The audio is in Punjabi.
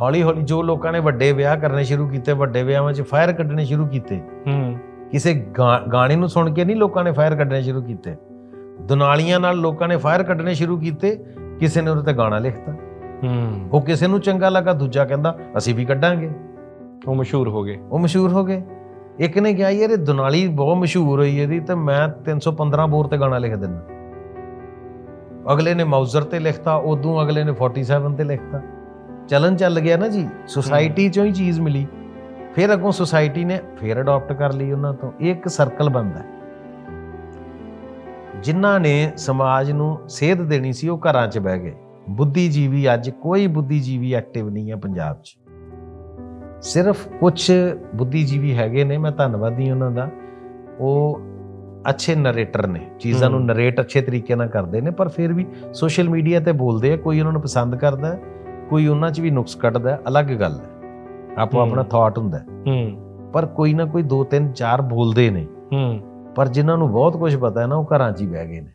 ਹੌਲੀ ਹੌਲੀ ਜੋ ਲੋਕਾਂ ਨੇ ਵੱਡੇ ਵਿਆਹ ਕਰਨੇ ਸ਼ੁਰੂ ਕੀਤੇ ਵੱਡੇ ਵਿਆਹਾਂ 'ਚ ਫਾਇਰ ਕੱਢਣੇ ਸ਼ੁਰੂ ਕੀਤੇ। ਹੂੰ। ਕਿਸੇ ਗਾਣੇ ਨੂੰ ਸੁਣ ਕੇ ਨਹੀਂ ਲੋਕਾਂ ਨੇ ਫਾਇਰ ਕੱਢਣੇ ਸ਼ੁਰੂ ਕੀਤੇ। ਦੁਨਾਲੀਆਂ ਨਾਲ ਲੋਕਾਂ ਨੇ ਫਾਇਰ ਕੱਢਣੇ ਸ਼ੁਰੂ ਕੀਤੇ ਕਿਸੇ ਨੇ ਉਹਦੇ ਤੇ ਗਾਣਾ ਲਿਖਤਾ। ਹੂੰ। ਉਹ ਕਿਸੇ ਨੂੰ ਚੰਗਾ ਲੱਗਾ ਦੂਜਾ ਕਹਿੰਦਾ ਅਸੀਂ ਵੀ ਕੱਢਾਂਗੇ। ਉਹ ਮਸ਼ਹੂਰ ਹੋ ਗਏ। ਉਹ ਮਸ਼ਹੂਰ ਹੋ ਗਏ। ਇੱਕ ਨੇ ਕਿਹਾ ਯਾਰ ਇਹ ਦੁਨਾਲੀ ਬਹੁਤ ਮਸ਼ਹੂਰ ਹੋਈ ਇਹਦੀ ਤੇ ਮੈਂ 315 ਬੋਰ ਤੇ ਗਾਣਾ ਲਿਖ ਦਿੰਦਾ। ਅਗਲੇ ਨੇ ਮਾਊਜ਼ਰ ਤੇ ਲਿਖਤਾ ਉਦੋਂ ਅਗਲੇ ਨੇ 47 ਤੇ ਲਿਖਤਾ। ਚਲਨ ਚੱਲ ਗਿਆ ਨਾ ਜੀ ਸੁਸਾਇਟੀ ਚੋਂ ਹੀ ਚੀਜ਼ ਮਿਲੀ। ਫਿਰ ਅੱਗੋਂ ਸੁਸਾਇਟੀ ਨੇ ਫਿਰ ਅਡਾਪਟ ਕਰ ਲਈ ਉਹਨਾਂ ਤੋਂ। ਇਹ ਇੱਕ ਸਰਕਲ ਬਣਦਾ ਹੈ। ਜਿਨ੍ਹਾਂ ਨੇ ਸਮਾਜ ਨੂੰ ਸੇਧ ਦੇਣੀ ਸੀ ਉਹ ਘਰਾਂ 'ਚ ਬਹਿ ਗਏ। ਬੁੱਧੀਜੀਵੀ ਅੱਜ ਕੋਈ ਬੁੱਧੀਜੀਵੀ ਐਕਟਿਵ ਨਹੀਂ ਹੈ ਪੰਜਾਬ 'ਚ। ਸਿਰਫ ਕੁਝ ਬੁੱਧੀਜੀਵੀ ਹੈਗੇ ਨੇ ਮੈਂ ਧੰਨਵਾਦੀ ਉਹਨਾਂ ਦਾ। ਉਹ ਅੱਛੇ ਨਰੇਟਰ ਨੇ। ਚੀਜ਼ਾਂ ਨੂੰ। ਨਰੇਟ ਅੱਛੇ ਤਰੀਕੇ ਨਾਲ ਕਰਦੇ ਨੇ ਪਰ ਫਿਰ ਵੀ ਸੋਸ਼ਲ ਮੀਡੀਆ ਤੇ ਬੋਲਦੇ ਆ ਕੋਈ ਉਹਨਾਂ ਨੂੰ ਪਸੰਦ ਕਰਦਾ ਕੋਈ ਉਹਨਾਂ 'ਚ ਵੀ ਨੁਕਸ ਕੱਢਦਾ ਹੈ, ਅਲੱਗ ਗੱਲ ਹੈ। ਆਪੋ। ਆਪਣਾ ਥਾਟ ਹੁੰਦਾ ਹੈ। ਹੂੰ। ਪਰ ਕੋਈ ਨਾ ਕੋਈ ਦੋ ਤਿੰਨ ਚਾਰ ਬੋਲਦੇ ਨੇ। ਹੂੰ। ਪਰ ਜਿਨ੍ਹਾਂ ਨੂੰ ਬਹੁਤ ਕੁਝ ਪਤਾ ਹੈ ਨਾ ਉਹ ਘਰਾਂ 'ਚ ਹੀ ਬਹਿ ਗਏ ਨੇ।